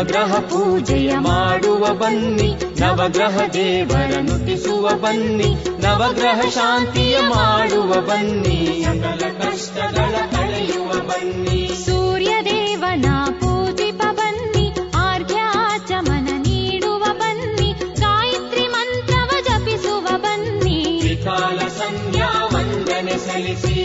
ನವಗ್ರಹ ಪೂಜೆಯ ಮಾಡುವ ಬನ್ನಿ ನವಗ್ರಹ ದೇವರ ನುತಿಸುವ ಬನ್ನಿ ನವಗ್ರಹ ಶಾಂತಿಯ ಮಾಡುವ ಬನ್ನಿ ಸಕಲ ಕಷ್ಟಗಳ ಕಳೆಯುವ ಬನ್ನಿ ಸೂರ್ಯ ದೇವನ ಪೂಜಿಪ ಬನ್ನಿ ಆರ್ಘ್ಯಾಚಮನ ನೀಡುವ ಬನ್ನಿ ಗಾಯತ್ರಿ ಮಂತ್ರವ ಜಪಿಸುವ ಬನ್ನಿ ತ್ರಿಕಾಲ ಸಂಧ್ಯಾ ವಂದನೆ ಸಲ್ಲಿಸಿ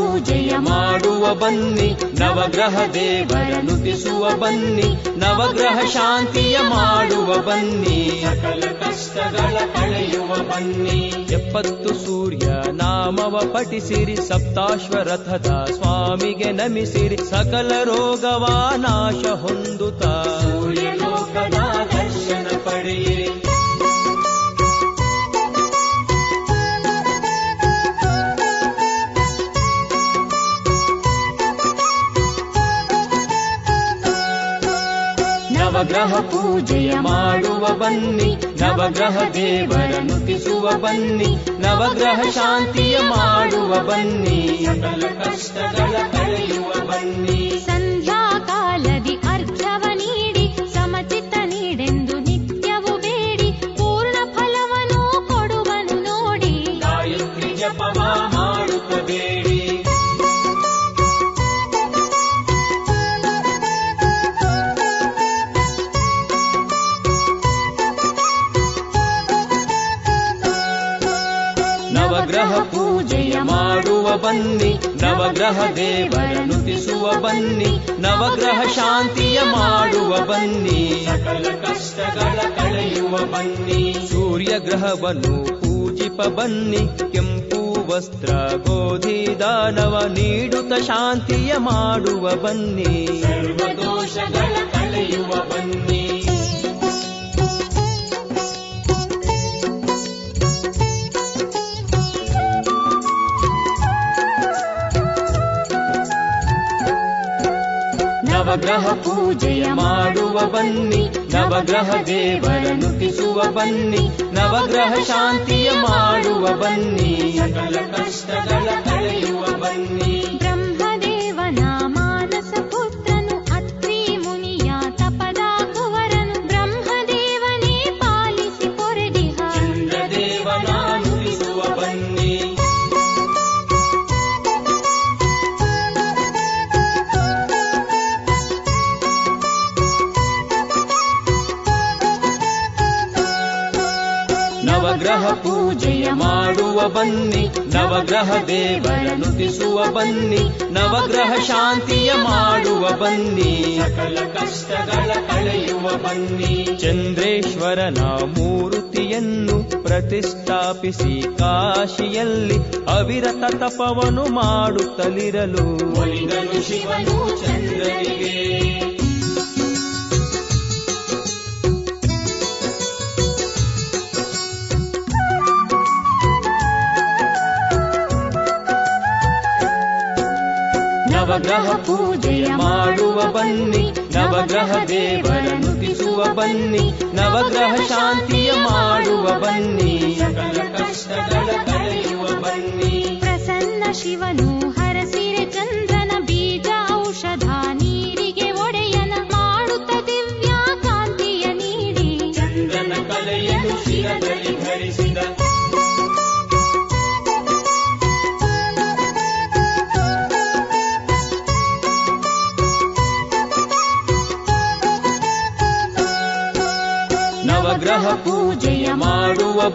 ಪೂಜೆಯ ಮಾಡುವ ಬನ್ನಿ ನವಗ್ರಹ ದೇವರ ನುತಿಸುವ ಬನ್ನಿ ನವಗ್ರಹ ಶಾಂತಿಯ ಮಾಡುವ ಬನ್ನಿ. ಸಕಲ ಕಷ್ಟಗಳ ಕಳೆಯುವ ಬನ್ನಿ. ಎಪ್ಪತ್ತು ಸೂರ್ಯ ನಾಮವ ಪಠಿಸಿರಿ ಸಪ್ತಾಶ್ವರಥದ ಸ್ವಾಮಿಗೆ ನಮಿಸಿರಿ ಸಕಲ ರೋಗವ ನಾಶ ಹೊಂದುತ್ತಾ. ಸೂರ್ಯಲೋಕದ ದರ್ಶನ ಪಡೆಯಿರಿ. ನವಗ್ರಹ ಪೂಜೆಯ ಮಾಡುವ ಬನ್ನಿ, ನವಗ್ರಹ ದೇವರ ನುತಿಸುವ ಬನ್ನಿ, ನವಗ್ರಹ ಶಾಂತಿಯ ಮಾಡುವ ಬನ್ನಿ. ಸಕಲ ಕಷ್ಟಗಳ ಕಳೆಯುವ ಬನ್ನಿ. ನವಗ್ರಹ ದೇವರ ನುತಿಸುವ ಬನ್ನಿ ನವಗ್ರಹ ಶಾಂತಿಯ ಮಾಡುವ ಬನ್ನಿ. ಸಕಲ ಕಷ್ಟಗಳ ಕಳೆಯುವ ಬನ್ನಿ. ಸೂರ್ಯ ಗ್ರಹವನ್ನು ಪೂಜಿಪ ಬನ್ನಿ ಕೆಂಪು ವಸ್ತ್ರ ಗೋಧಿ ದಾನವ ನೀಡುತ್ತ ಶಾಂತಿಯ ಮಾಡುವ ಬನ್ನಿ. ಸರ್ವದೋಷಗಳ ಕಳೆಯುವ ಬನ್ನಿ. ನವಗ್ರಹ ಪೂಜೆಯ ಮಾಡುವ ಬನ್ನಿ, ನವಗ್ರಹ ದೇವರ ನುತಿಸುವ ಬನ್ನಿ, ನವಗ್ರಹ ಶಾಂತಿಯ ಮಾಡುವ ಬನ್ನಿ. ಸಕಲ ಕಷ್ಟಗಳ ಕಳೆಯುವ ನವಗ್ರಹ ಪೂಜೆಯ ಮಾಡುವ ಬನ್ನಿ ನವಗ್ರಹ ದೇವರ ನುತಿಸುವ ಬನ್ನಿ ನವಗ್ರಹ ಶಾಂತಿಯ ಮಾಡುವ ಬನ್ನಿ. ಸಕಲ ಕಷ್ಟಗಳ ಕಳೆಯುವ ಬನ್ನಿ. ಚಂದ್ರೇಶ್ವರನ ಮೂರ್ತಿಯನ್ನು ಪ್ರತಿಷ್ಠಾಪಿಸಿ ಕಾಶಿಯಲ್ಲಿ ಅವಿರತ ತಪವನು ಮಾಡುತ್ತಲಿರಲು. ಶಿವನು ಚಂದ್ರನಿಗೆ. ನವಗ್ರಹ ಪೂಜೆಯ ಮಾಡುವ ಬನ್ನಿ, ನವಗ್ರಹ ದೇವರ ನುಡಿಸುವ ಬನ್ನಿ, ನವಗ್ರಹ ಶಾಂತಿಯ ಮಾಡುವ ಬನ್ನಿ ಕಷ್ಟಗಳ ಕಳೆಯುವ ಬನ್ನಿ. ಪ್ರಸನ್ನ ಶಿವನು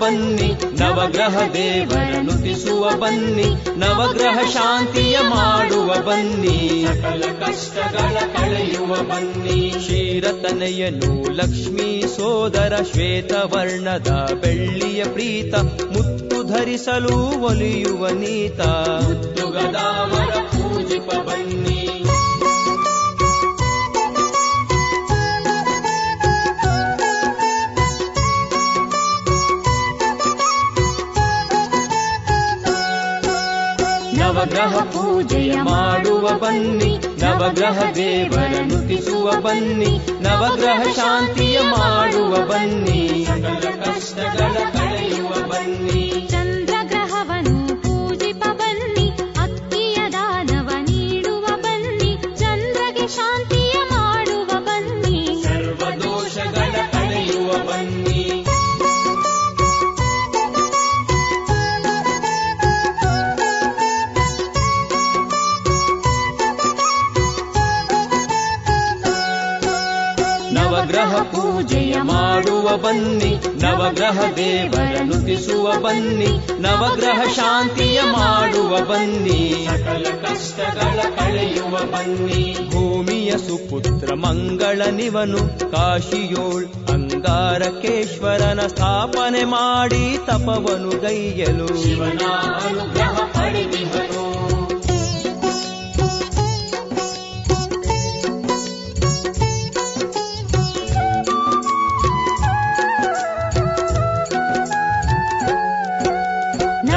ಬನ್ನಿ. ನವಗ್ರಹ ದೇವರ ನುತಿಸುವ ಬನ್ನಿ. ನವಗ್ರಹ ಶಾಂತಿಯ ಮಾಡುವ ಬನ್ನಿ. ಸಕಲ ಕಷ್ಟಗಳ ಕಳೆಯುವ ಬನ್ನಿ. ಕ್ಷೀರತನೆಯನು ಲಕ್ಷ್ಮೀ ಸೋದರ ಶ್ವೇತವರ್ಣದ ಬೆಳ್ಳಿಯ ಪ್ರೀತ. ಮುತ್ತು ಧರಿಸಲು ಒಲಿಯುವ ನೀತ. ಮುತ್ತುಗದಾಮರ ಪೂಜಿಪ ಬನ್ನಿ. ನವಗ್ರಹ ಪೂಜೆಯ ಮಾಡುವ ಬನ್ನಿ ನವಗ್ರಹ ದೇವರ ನುತಿಸುವ ಬನ್ನಿ ನವಗ್ರಹ ಶಾಂತಿಯ ಮಾಡುವ ಬನ್ನಿ. ಕಷ್ಟಗಳ ನವಗ್ರಹ ದೇವರ ನುತಿಸುವ ಬನ್ನಿ ನವಗ್ರಹ ಶಾಂತಿಯ ಮಾಡುವ ಬನ್ನಿ. ಸಕಲ ಕಷ್ಟಗಳ ಕಳೆಯುವ ಬನ್ನಿ. ಭೂಮಿಯ ಸುಪುತ್ರ ಮಂಗಳ ನಿವನು ಕಾಶಿಯೋಳ್ ಅಂಗಾರಕೇಶ್ವರನ ಸ್ಥಾಪನೆ ಮಾಡಿ ತಪವನು ಗೈಯಲು ಶಿವನ ಅನುಗ್ರಹ ಪಡೆದಿಹನು.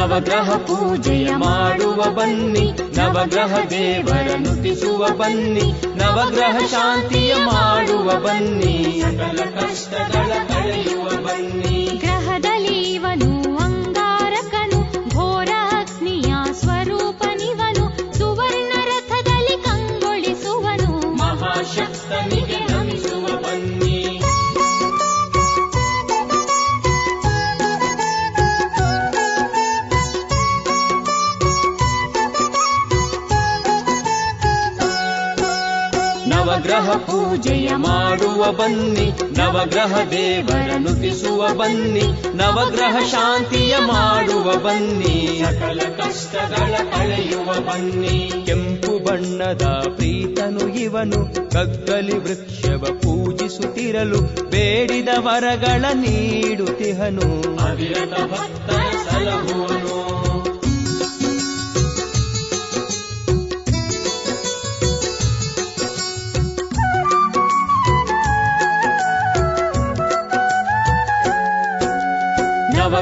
ನವಗ್ರಹ ಪೂಜೆಯ ಮಾಡುವ ಬನ್ನಿ ನವಗ್ರಹ ದೇವರ ನುತಿಸುವ ಬನ್ನಿ ನವಗ್ರಹ ಶಾಂತಿಯ ಮಾಡುವ ಬನ್ನಿ ಸಕಲ ಕಷ್ಟಗಳ ಕಳೆಯುವ ಬನ್ನಿ ನವಗ್ರಹ ಪೂಜೆಯ ಮಾಡುವ ಬನ್ನಿ, ನವಗ್ರಹ ದೇವರನ್ನು ತಿಸುವ ಬನ್ನಿ, ನವಗ್ರಹ ಶಾಂತಿಯ ಮಾಡುವ ಬನ್ನಿ ಸಕಲ ಕಷ್ಟಗಳ ಕಳೆಯುವ ಬನ್ನಿ. ಕೆಂಪು ಬಣ್ಣದ ಪ್ರೀತನು ಇವನು, ಕಗ್ಗಲಿ ವೃಕ್ಷವ ಪೂಜಿಸುತ್ತಿರಲು ಬೇಡಿದ ವರಗಳ ನೀಡುತ್ತಿಹನು. ಅವಿರತ ಭಕ್ತನ ಸಲಹುವನು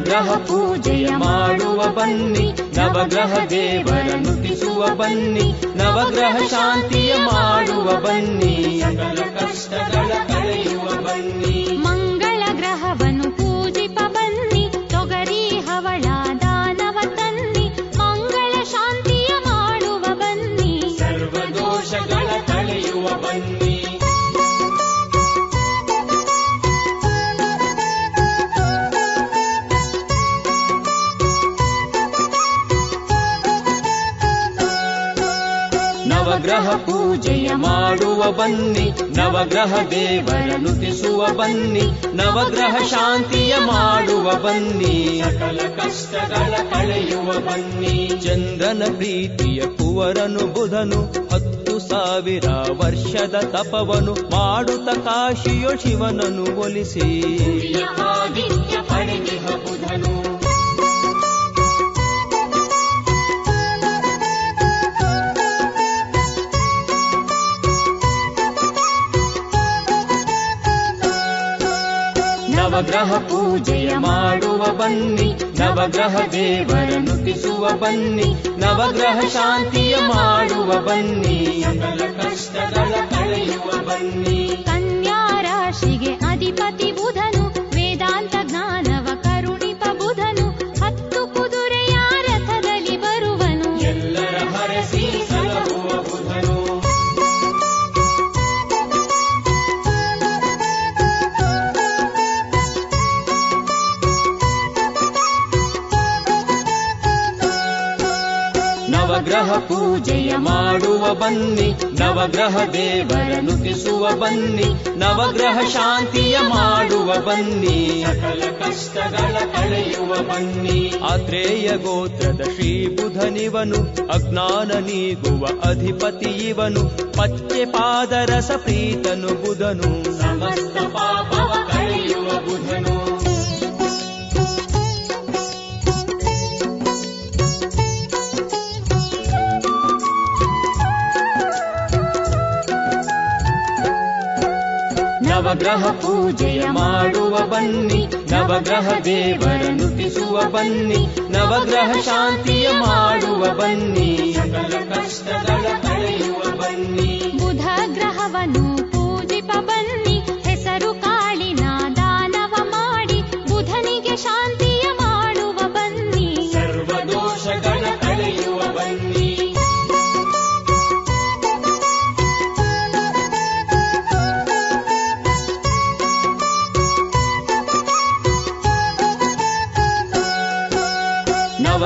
ನವಗ್ರಹ ಪೂಜೆಯ ಮಾಡುವ ಬನ್ನಿ, ನವಗ್ರಹ ದೇವರ ನುತಿಸುವ ಬನ್ನಿ, ನವಗ್ರಹ ಶಾಂತಿಯ ಮಾಡುವ ಬನ್ನಿ ಕಷ್ಟಗಳ ಕಳೆಯುವ ಬನ್ನಿ. ಪೂಜೆಯ ಮಾಡುವ ಬನ್ನಿ ನವಗ್ರಹ ದೇವರ ನುತಿಸುವ ಬನ್ನಿ ನವಗ್ರಹ ಶಾಂತಿಯ ಮಾಡುವ ಬನ್ನಿ. ಸಕಲ ಕಷ್ಟಗಳ ಕಳೆಯುವ ಬನ್ನಿ. ಚಂದ್ರನ ಪ್ರೀತಿಯ ಕುವರನು ಬುಧನು ಹತ್ತು ಸಾವಿರ ವರ್ಷದ ತಪವನು ಮಾಡುತ್ತ ಕಾಶಿಯೋ ಶಿವನನು ಒಲಿಸಿ. ಪಡೆದಿಹ ಬುಧನು. ನವಗ್ರಹ ಪೂಜೆಯ ಮಾಡುವ ಬನ್ನಿ ನವಗ್ರಹ ದೇವರ ನುತಿಸುವ ಬನ್ನಿ ನವಗ್ರಹ ಶಾಂತಿಯ ಮಾಡುವ ಬನ್ನಿ ಸಕಲ ಕಷ್ಟಗಳ ಕಳೆಯುವ ಬನ್ನಿ ಬನ್ನಿ ನವಗ್ರಹ ದೇವರ ನುತಿಸುವ ಬನ್ನಿ ನವಗ್ರಹ ಶಾಂತಿಯ ಮಾಡುವ ಬನ್ನಿ. ಸಕಲ ಕಷ್ಟಗಳ ಕಳೆಯುವ ಬನ್ನಿ. ಆತ್ರೇಯ ಗೋತ್ರದ ಶ್ರೀ ಬುಧನಿವನು ಅಜ್ಞಾನ ನೀಗುವ ಅಧಿಪತಿ ಇವನು ಪಚ್ಚೆ ಪಾದರಸ ಪ್ರೀತನು ಬುಧನು. ಸಮಸ್ತ ಪಾಪವ ನವಗ್ರಹ ಪೂಜೆ ಪೂಜೆಯ ಮಾಡುವ ಬನ್ನಿ, ನವಗ್ರಹ ದೇವರ ನುಟಿಸುವ ಬನ್ನಿ, ನವಗ್ರಹ ಶಾಂತಿಯ ಮಾಡುವ ಬನ್ನಿ ಕಷ್ಟಗಳ ಕಳೆಯುವ ಬನ್ನಿ. ಬುಧ ಗ್ರಹವನ್ನು ಪೂಜಿಪ ಬನ್ನಿ, ಹೆಸರು ಕಾಳಿನ ದಾನವ ಮಾಡಿ, ಬುಧನಿಗೆ ಶಾಂತಿಯ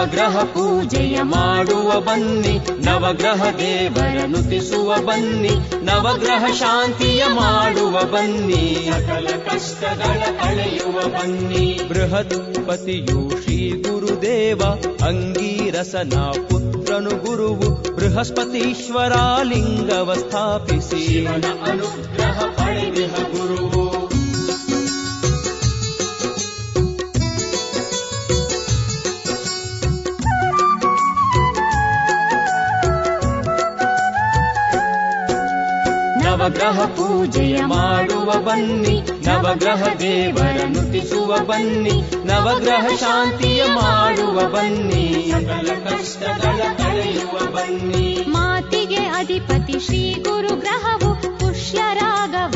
ನವಗ್ರಹ ಪೂಜೆಯ ಮಾಡುವ ಬನ್ನಿ, ನವಗ್ರಹ ದೇವರ ನುತಿಸುವ ಬನ್ನಿ, ನವಗ್ರಹ ಶಾಂತಿಯ ಮಾಡುವ ಬನ್ನಿ, ಸಕಲ ಕಷ್ಟಗಳ ಕಳೆಯುವ ಬನ್ನಿ. ಬೃಹತ್ಪತಿಯು ಶ್ರೀ ಗುರುದೇವ ಅಂಗೀರಸನ ಪುತ್ರನು ಗುರುವು, ಬೃಹಸ್ಪತೀಶ್ವರ ಲಿಂಗವ ಸ್ಥಾಪಿಸಿ. ಅನುಗ್ರಹ ಪಡೆದಿಹ ಗುರುವು. ನವಗ್ರಹ ಪೂಜೆಯ ಮಾಡುವ ಬನ್ನಿ ನವಗ್ರಹ ದೇವರ ನುತಿಸುವ ಬನ್ನಿ ನವಗ್ರಹ ಶಾಂತಿಯ ಮಾಡುವ ಬನ್ನಿ ಸಕಲ ಕಷ್ಟಗಳ ಕಳೆಯುವ ಬನ್ನಿ ಮಾತಿಗೆ ಅಧಿಪತಿ ಶ್ರೀ ಗುರು ಗ್ರಹವು ಪುಷ್ಯ ರಾಗವ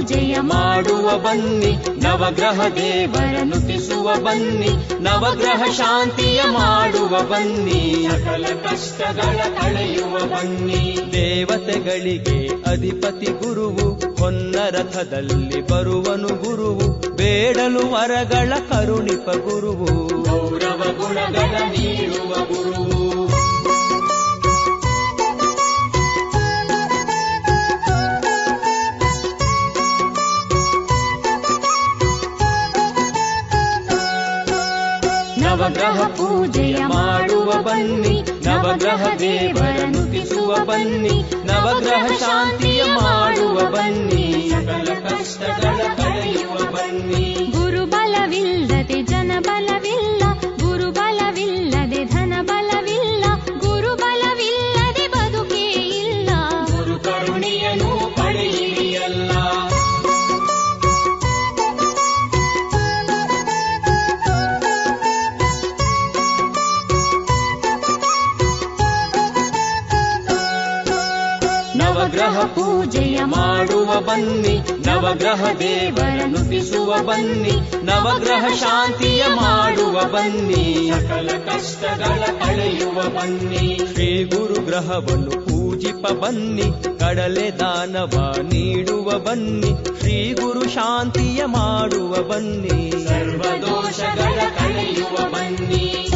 ಪೂಜೆಯ ಮಾಡುವ ಬನ್ನಿ ನವಗ್ರಹ ದೇವರ ನುತಿಸುವ ಬನ್ನಿ ನವಗ್ರಹ ಶಾಂತಿಯ ಮಾಡುವ ಬನ್ನಿ ಸಕಲ ಕಷ್ಟಗಳ ಕಳೆಯುವ ಬನ್ನಿ. ದೇವತೆಗಳಿಗೆ ಅಧಿಪತಿ ಗುರುವು ಹೊನ್ನ ರಥದಲ್ಲಿ ಬರುವನು ಗುರುವು ಬೇಡಲು ವರಗಳ ಕರುಣಿಪ ಗುರುವು. ಗೌರವ ಗುಣಗಳ ನೀಡುವ ಗುರುವು. ನವಗ್ರಹ ಪೂಜೆಯ ಮಾಡುವ ಬನ್ನಿ ನವಗ್ರಹ ದೇವರ ನುತಿಸುವ ಬನ್ನಿ ನವಗ್ರಹ ಶಾಂತಿಯ ಮಾಡುವ ಬನ್ನಿ ಸಕಲ ಕಷ್ಟಗಳ ನವಗ್ರಹ ದೇವರ ನುತಿಸುವ ಬನ್ನಿ ನವಗ್ರಹ ಶಾಂತಿಯ ಮಾಡುವ ಬನ್ನಿ. ಸಕಲ ಕಷ್ಟಗಳ ಕಳೆಯುವ ಬನ್ನಿ. ಶ್ರೀ ಗುರು ಗ್ರಹವನ್ನು ಪೂಜಿಪ ಬನ್ನಿ ಕಡಲೆ ದಾನವ ನೀಡುವ ಬನ್ನಿ ಶ್ರೀ ಗುರು ಶಾಂತಿಯ ಮಾಡುವ ಬನ್ನಿ. ಸರ್ವ ದೋಷಗಳ ಕಳೆಯುವ ಬನ್ನಿ.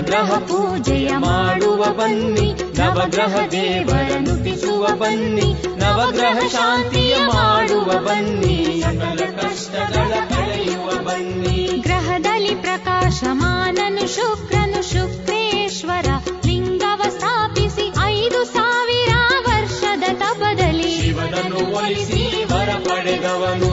ನವಗ್ರಹ ಪೂಜೆಯ ಮಾಡುವ ಬನ್ನಿ ನವಗ್ರಹ ದೇವರ ನುಟಿಸುವ ಬನ್ನಿ ನವಗ್ರಹ ಶಾಂತಿಯ ಮಾಡುವ ಬನ್ನಿ ಸಕಲ ಕಷ್ಟಗಳ ಕಳೆಯುವ ಬನ್ನಿ. ಗ್ರಹದಲ್ಲಿ ಪ್ರಕಾಶಮಾನನು ಶುಕ್ರನು ಶುಕ್ರೇಶ್ವರ ಲಿಂಗವ ಸ್ಥಾಪಿಸಿ ಐದು ಸಾವಿರ ವರ್ಷದ ತಪದಲ್ಲಿ ಶಿವನನ್ನು ಒಲಿಸಿ ವರ ಪಡೆದವನು.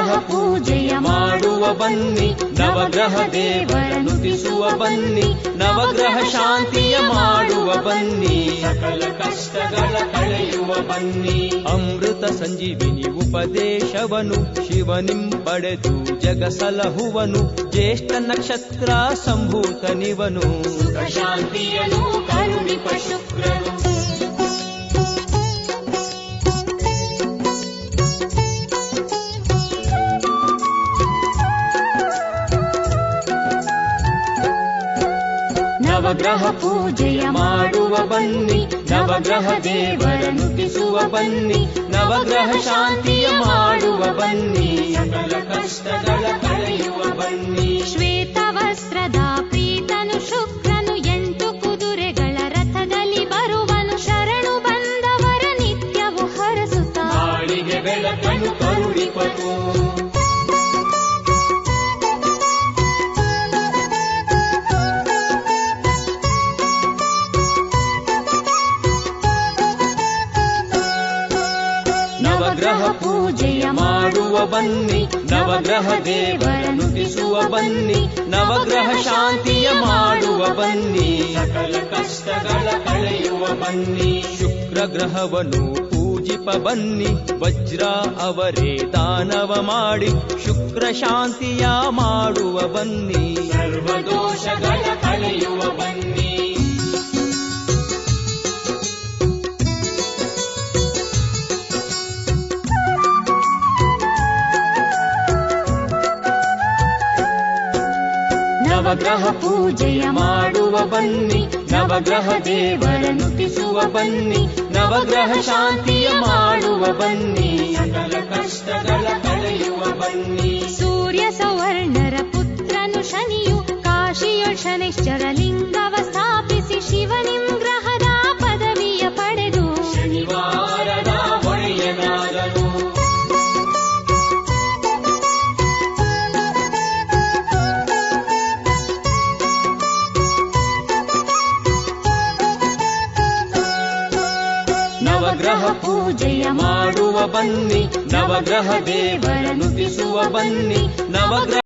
ನವಗ್ರಹ ಪೂಜೆಯ ಮಾಡುವ ಬನ್ನಿ, ನವಗ್ರಹ ದೇವರ ನುತಿಸುವ ಬನ್ನಿ, ನವಗ್ರಹ ಶಾಂತಿಯ ಮಾಡುವ ಬನ್ನಿ, ಸಕಲ ಕಷ್ಟಗಳ ಕಳೆಯುವ ಬನ್ನಿ. ಅಮೃತ ಸಂಜೀವಿನಿ ಉಪದೇಶವನು, ಶಿವನಿಂ ಪಡೆದು ಜಗಸಲಹುವನು ಜ್ಯೇಷ್ಠ ನಕ್ಷತ್ರ ಸಂಭೂತನಿವನು. ಸುಖ ಶಾಂತಿಯನು ಕರುಣಿಪ ಶುಕ್ರನು. ನವಗ್ರಹ ಪೂಜೆಯ ಮಾಡುವ ಬನ್ನಿ, ನವಗ್ರಹ ದೇವರ ನುಡಿಸುವ ಬನ್ನಿ, ನವಗ್ರಹ ಶಾಂತಿಯ ಮಾಡುವ ಬನ್ನಿ, ಸಕಲ ಕಷ್ಟಗಳ ಕಳೆಯುವ ಬನ್ನಿ. ಶ್ವೇತ ವಸ್ತ್ರದ ಪ್ರೀತನು, ಶುಕ್ರನು, ಎಂಟು ಕುದುರೆಗಳ ರಥದಲ್ಲಿ ಬರುವನು, ಶರಣು ಬಂದವರ ನಿತ್ಯವು ಹರಸುತ್ತ. ಬೆಳಕನ್ನು ಕರುಣಿಪನು ಬನ್ನಿ ನವಗ್ರಹ ದೇವರ ನುತಿಸುವ ಬನ್ನಿ ನವಗ್ರಹ ಶಾಂತಿಯ ಮಾಡುವ ಬನ್ನಿ. ಸಕಲ ಕಷ್ಟಗಳ ಕಳೆಯುವ ಬನ್ನಿ. ಶುಕ್ರ ಗ್ರಹವನ್ನು ಪೂಜಿಪ ಬನ್ನಿ ವಜ್ರ ಅವರೇ ದಾನವ ಮಾಡಿ ಶುಕ್ರ ಶಾಂತಿಯ ಮಾಡುವ ಬನ್ನಿ. ಸರ್ವದೋಷಗಳ ಕಳೆಯುವ ಬನ್ನಿ. ನವಗ್ರಹ ಪೂಜೆಯ ಮಾಡುವ ಬನ್ನಿ ನವಗ್ರಹ ದೇವರ ನುತಿಸುವ ಬನ್ನಿ ನವಗ್ರಹ ಶಾಂತಿಯ ಮಾಡುವ ಬನ್ನಿ ಸಕಲ ಕಷ್ಟಗಳ ಕಳೆಯುವ ಬನ್ನಿ ಸೂರ್ಯ ಸೌವರ್ಣರ ಪುತ್ರನು ಶನಿಯು ಕಾಶಿಯ ಶನಿಶ್ಚರ ಲಿಂಗವ ಬನ್ನಿ ನವಗ್ರಹ ದೇವರ ನುತಿಸುವ ಬನ್ನಿ ನವಗ್ರಹ